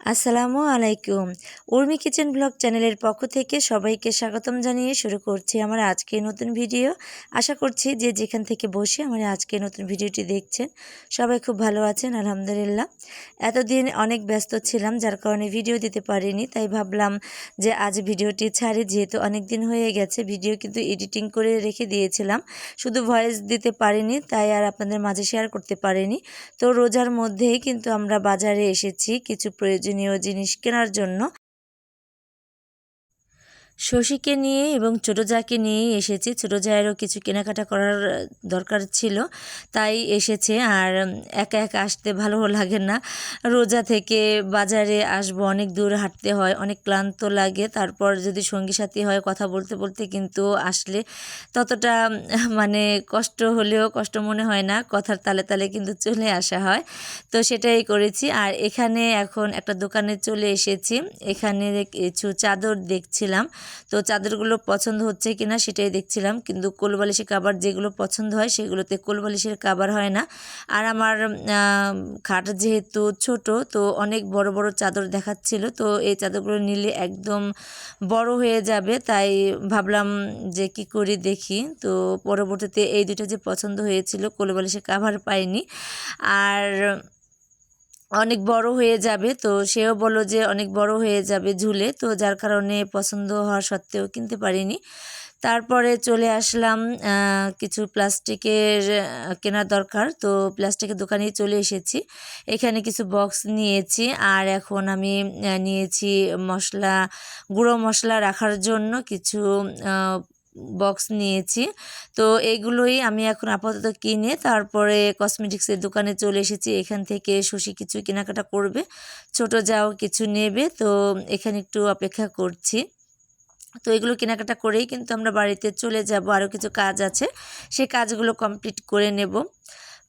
আসসালামু আলাইকুম। Urmi kitchen blog চ্যানেলের পক্ষ থেকে সবাইকে স্বাগতম জানিয়ে শুরু করছি আমার আজকের নতুন ভিডিও। আশা করছি যে যেখান থেকে বসে আমার আজকের নতুন ভিডিওটি দেখছেন, সবাই খুব ভালো আছেন, আলহামদুলিল্লাহ। এতদিন অনেক ব্যস্ত ছিলাম, যার কারণে ভিডিও দিতে পারিনি, তাই ভাবলাম যে আজ ভিডিওটি ছাড়ি, যেহেতু অনেক দিন হয়ে গেছে, ভিডিও কিন্তু এডিটিং করে রেখে দিয়েছিলাম। শুধু ভয়েস দিতে পারিনি, তাই আর আপনাদের মাঝে শেয়ার করতে পারিনি। তো রোজার মধ্যেই কিন্তু আমরা বাজারে এসেছি, কিছু প্রয়োজনীয় জিনিস কেনার জন্য শশীকে নিয়ে এবং ছোটো জাকে নিয়েই এসেছি। ছোটো জায়েরও কিছু কেনাকাটা করার দরকার ছিল। তাই এসেছে আর একা একা আসতে ভালো লাগে না। রোজা থেকে বাজারে আসব, অনেক দূর হাঁটতে হয়, অনেক ক্লান্ত লাগে। তারপর যদি সঙ্গী সাথী হয়, কথা বলতে বলতে কিন্তু আসলে ততটা মানে কষ্ট হলেও কষ্ট মনে হয় না, কথার তালে তালে কিন্তু চলে আসা হয়। তো সেটাই করেছি। আর এখানে এখন একটা দোকানে চলে এসেছি। এখানে কিছু চাদর দেখছিলাম। তো চাদরগুলো পছন্দ হচ্ছে কি না সেটাই দেখছিলাম। কিন্তু কোলবালিশের কাবার যেগুলো পছন্দ হয় সেগুলোতে কোলবালিশের কাবার হয় না। আর আমার খাট যেহেতু ছোট, তো অনেক বড় বড় চাদর দেখাচ্ছিল। তো এই চাদরগুলো নিলে একদম বড় হয়ে যাবে। তাই ভাবলাম যে কি করি দেখি। তো পরবর্তীতে এই দুটো যে পছন্দ হয়েছিল কোলবালিশে কাভার পাইনি। আর অনেক বড় হয়ে যাবে। তো সেও বলল যে অনেক বড় হয়ে যাবে ঝুলে। তো যার কারণে পছন্দ হওয়া সত্ত্বেও কিনতে পারিনি। তারপরে চলে আসলাম কিছু প্লাস্টিকের কেনার দরকার। তো প্লাস্টিকের দোকানেই চলে এসেছি। এখানে কিছু বক্স নিয়েছি। আর এখন আমি নিয়েছি মশলা, গুঁড়ো মশলা রাখার জন্য কিছু বক্স নিয়েছি। তো এগুলোই আমি এখন আপাতত কিনে তারপরে কসমেটিক্সের দোকানে চলে এসেছি। এখান থেকে শশী কিছু কেনাকাটা করবে, ছোট যাও কিছু নেবে। তো এখানে একটু অপেক্ষা করছি। তো এগুলো কেনাকাটা করেই কিন্তু আমরা বাড়িতে চলে যাব। আরও কিছু কাজ আছে, সে কাজগুলো কমপ্লিট করে নেব।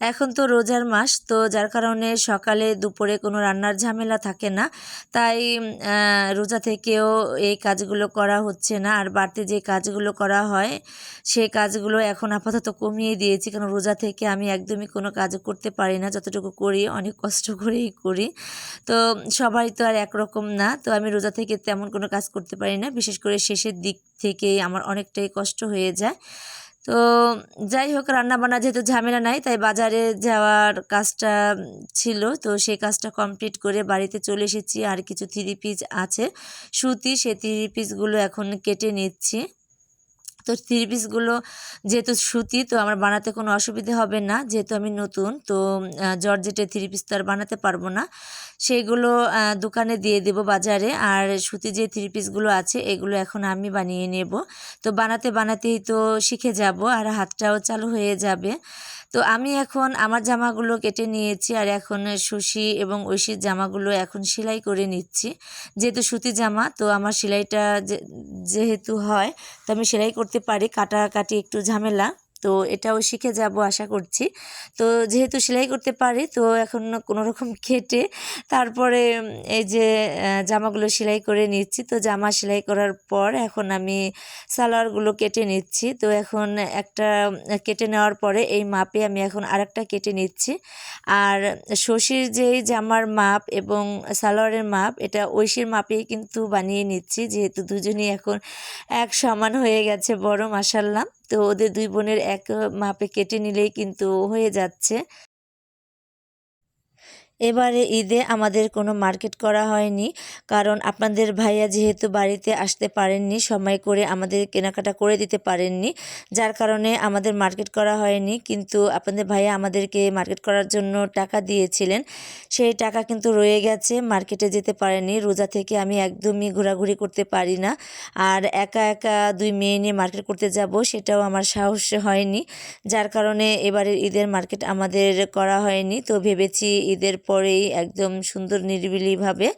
এখন তো রোজার মাস, তো যার কারণে সকালে দুপুরে কোনো রান্নার ঝামেলা থাকে না। তাই রোজা থেকেও এই কাজগুলো করা হচ্ছে না। আর বাড়তি যে কাজগুলো করা হয়, সেই কাজগুলো এখন আপাতত কমিয়ে দিয়েছি। কারণ রোজা থেকে আমি একদমই কোনো কাজ করতে পারি না। যতটুকু করি, অনেক কষ্ট করেই করি। তো সবাই তো আর একরকম না। তো আমি রোজা থেকে তেমন কোনো কাজ করতে পারি না। বিশেষ করে শেষের দিক থেকে আমার অনেকটাই কষ্ট হয়ে যায়। তো যাই হোক, রান্নাবান্না যেহেতু ঝামেলা নাই, তাই বাজারে যাওয়ার কাজটা ছিল। তো সেই কাজটা কমপ্লিট করে বাড়িতে চলে এসেছি। আর কিছু থ্রি পিস আছে। সুতি, সেই থ্রি পিসগুলো এখন কেটে নিচ্ছি। তো থ্রি পিসগুলো যেহেতু সুতি, তো আমার বানাতে কোনো অসুবিধে হবে না। যেহেতু আমি নতুন, তো জর্জেটের থ্রি পিস তো আর বানাতে পারব না। সেইগুলো দোকানে দিয়ে দেব বাজারে। আর সুতি যে থ্রি পিসগুলো আছে, এগুলো এখন আমি বানিয়ে নেব। তো বানাতে বানাতেই তো শিখে যাব, আর হাতটাও চালু হয়ে যাবে। তো আমি এখন আমার জামাগুলো কেটে নিয়েছি, আর এখন সুশি এবং ঐশীর জামাগুলো এখন সেলাই করে নিচ্ছি। যেহেতু সুতি জামা, তো আমার সেলাইটা যেহেতু হয়, তো আমি সেলাই করতে পারি কাটাকাটি একটু ঝামেলা। তো এটাও শিখে যাব আশা করছি। তো যেহেতু সেলাই করতে পারি, তো এখন কোনো রকম কেটে তারপরে এই যে জামাগুলো সেলাই করে নিচ্ছি। তো জামা সেলাই করার পর এখন আমি সালোয়ারগুলো কেটে নিচ্ছি। তো এখন একটা কেটে নেওয়ার পরে এই মাপে আমি এখন আরেকটা কেটে নিচ্ছি। আর শশীর যেই জামার মাপ এবং সালোয়ারের মাপ, এটা ঐশীর মাপেই কিন্তু বানিয়ে নিচ্ছি। যেহেতু দুজনই এখন এক সমান হয়ে গেছে বড় মাসাল্লাম তো ওদের দুই বোনের এক মাপে কেটে নিলেই কিন্তু হয়ে যাচ্ছে। এবারে ঈদে আমাদের কোনো মার্কেট করা হয়নি, কারণ আপনাদের ভাইয়া যেহেতু বাড়িতে আসতে পারেননি, সময় করে আমাদের কেনাকাটা করে দিতে পারেননি, যার কারণে আমাদের মার্কেট করা হয়নি। কিন্তু আপনাদের ভাইয়া আমাদেরকে মার্কেট করার জন্য টাকা দিয়েছিলেন, সেই টাকা কিন্তু রয়ে গেছে, মার্কেটে যেতে পারেনি রোজা থেকে আমি একদমই ঘোরাঘুরি করতে পারি না, আর একা একা দুই মেয়ে নিয়ে মার্কেট করতে যাব সেটাও আমার সাহস হয়নি, যার কারণে এবারের ঈদের মার্কেট আমাদের করা হয়নি। তো ভেবেছি ঈদের পরেই একদম সুন্দর নিরিবিলিভাবে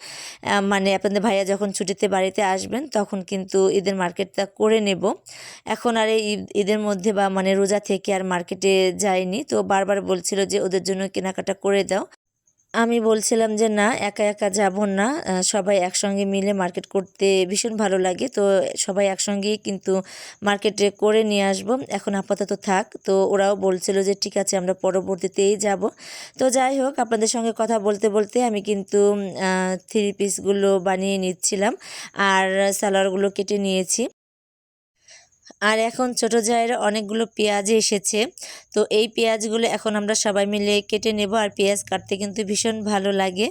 মানে আপনাদের ভাইয়া যখন ছুটিতে বাড়িতে আসবেন তখন কিন্তু ঈদের মার্কেটটা করে নেব। এখন আর এই ঈদ- ঈদের মধ্যে বা মানে রোজা থেকে আর মার্কেটে যায়নি তো বারবার বলছিল যে ওদের জন্য কেনাকাটা করে দাও। আমি বলছিলাম যে, না, একা একা যাব না। সবাই একসঙ্গে মিলে মার্কেট করতে ভীষণ ভালো লাগে। তো সবাই একসঙ্গেই কিন্তু মার্কেটে করে নিয়ে আসব। এখন আপাতত থাক। তো ওরাও বলছিল যে, ঠিক আছে, আমরা পরবর্তীতেই যাব। তো যাই হোক, আপনাদের সঙ্গে কথা বলতে বলতে আমি কিন্তু থ্রি পিসগুলো বানিয়ে নিচ্ছিলাম। আর সালোয়ারগুলো কেটে নিয়েছি। আর এখন ছোট জায়ের অনেকগুলো পেঁয়াজ এসেছে। তো এই পেঁয়াজগুলো এখন আমরা সবাই মিলে কেটে নেব আর পেঁয়াজ কাটতে কিন্তু ভীষণ ভালো লাগে।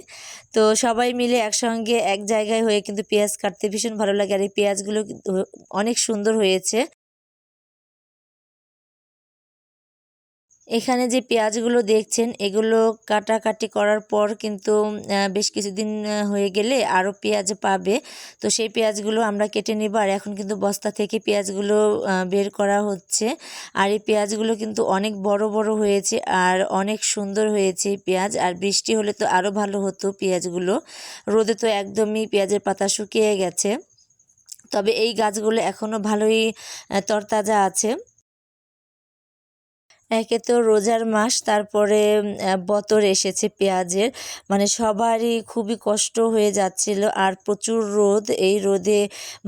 তো সবাই মিলে একসঙ্গে এক জায়গায় হয়ে কিন্তু পেঁয়াজ কাটতে ভীষণ ভালো লাগে আর এই পেঁয়াজগুলো অনেক সুন্দর হয়েছে। এখানে যে পেঁয়াজগুলো দেখছেন, এগুলো কাটাকাটি করার পর কিন্তু বেশ কিছুদিন হয়ে গেলে আরও পেঁয়াজ পাবে। তো সেই পেঁয়াজগুলো আমরা কেটে নিব। আর এখন কিন্তু বস্তা থেকে পেঁয়াজগুলো বের করা হচ্ছে। আর এই পেঁয়াজগুলো কিন্তু অনেক বড় বড় হয়েছে আর অনেক সুন্দর হয়েছে পেঁয়াজ। আর বৃষ্টি হলে তো আরও ভালো হতো পেঁয়াজগুলো। রোদে তো একদমই পেঁয়াজের পাতা শুকিয়ে গেছে। তবে এই গাছগুলো এখনও ভালোই তরতাজা আছে। একে তো রোজার মাস, তারপরে বতর এসেছে পেঁয়াজের। মানে সবারই খুবই কষ্ট হয়ে যাচ্ছিল আর প্রচুর রোদ। এই রোদে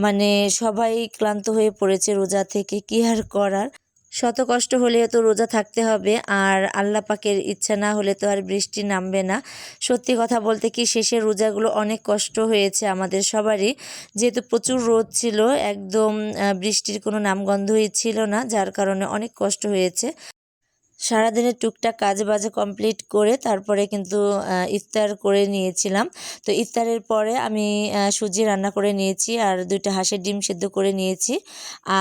মানে সবাই ক্লান্ত হয়ে পড়েছে রোজা থেকে, কি আর করার? শত কষ্ট হলেও তো রোজা থাকতে হবে আর আল্লাহ পাকের ইচ্ছা না হলে তো আর বৃষ্টি নামবে না। সত্যি কথা বলতে কি, শেষের রোজাগুলো অনেক কষ্ট হয়েছে আমাদের সবারই। যেহেতু প্রচুর রোদ ছিল, একদম বৃষ্টির কোনো নামগন্ধই ছিল না, যার কারণে অনেক কষ্ট হয়েছে। সারাদিনের টুকটাক কাজ বাজে কমপ্লিট করে তারপরে কিন্তু ইফতার করে নিয়েছিলাম। তো ইফতারের পরে আমি সুজি রান্না করে নিয়েছি আর দুইটা হাঁসের ডিম সেদ্ধ করে নিয়েছি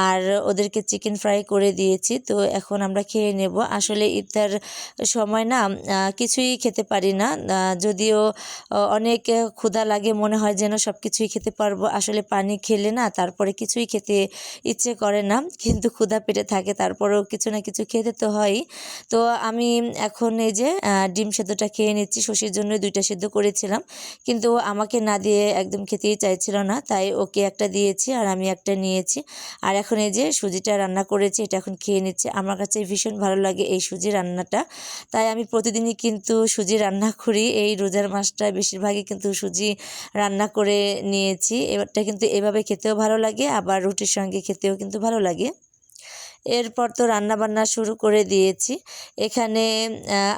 আর ওদেরকে চিকেন ফ্রাই করে দিয়েছি। তো এখন আমরা খেয়ে নেব। আসলে ইফতার সময় না কিছুই খেতে পারি না। যদিও অনেক ক্ষুধা লাগে, মনে হয় যেন সব কিছুই খেতে পারব। আসলে পানি খেলে না, তারপরে কিছুই খেতে ইচ্ছে করে না। কিন্তু ক্ষুধা পেটে থাকে, তারপরেও কিছু না কিছু খেতে তো হয়ই তো আমি এখন এই যে ডিম সেদ্ধটা খেয়ে নিচ্ছি, শশীর জন্য দুইটা সেদ্ধ করেছিলাম। কিন্তু আমাকে না দিয়ে একদম খেতেই চাইছিল না, তাই ওকে একটা দিয়েছি আর আমি একটা নিয়েছি। আর এখন এই যে সুজিটা রান্না করেছি, এটা এখন খেয়ে নিচ্ছি। আমার কাছে ভীষণ ভালো লাগে এই সুজি রান্নাটা। তাই আমি প্রতিদিনই কিন্তু সুজি রান্না করি। এই রোজার মাসটা বেশিরভাগই কিন্তু সুজি রান্না করে নিয়েছি। এবারটা কিন্তু এভাবে খেতেও ভালো লাগে, আবার রুটির সঙ্গে খেতেও কিন্তু ভালো লাগে। এরপর তো রান্নাবান্না শুরু করে দিয়েছি। এখানে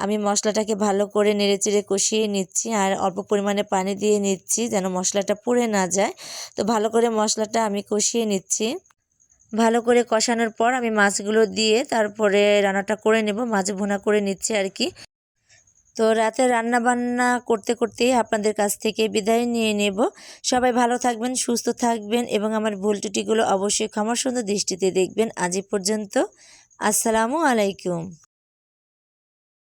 আমি মশলাটাকে ভালো করে নেড়েচেড়ে কষিয়ে নিচ্ছি আর অল্প পরিমাণে পানি দিয়ে নিচ্ছি যেন মশলাটা পুড়ে না যায়। তো ভালো করে মশলাটা আমি কষিয়ে নিচ্ছি। ভালো করে কষানোর পর আমি মাছগুলো দিয়ে তারপরে রান্নাটা করে নেব, মাছ ভুনা করে নিচ্ছি আর কি। তো রাতে রান্না বান্না করতে করতেই আপনাদের কাছ থেকে বিদায় নিয়ে নেব। সবাই ভালো থাকবেন, সুস্থ থাকবেন এবং আমার ভুল ত্রুটিগুলো অবশ্যই ক্ষমার সুন্দর দৃষ্টিতে দেখবেন। আজ পর্যন্ত, আসসালামু আলাইকুম।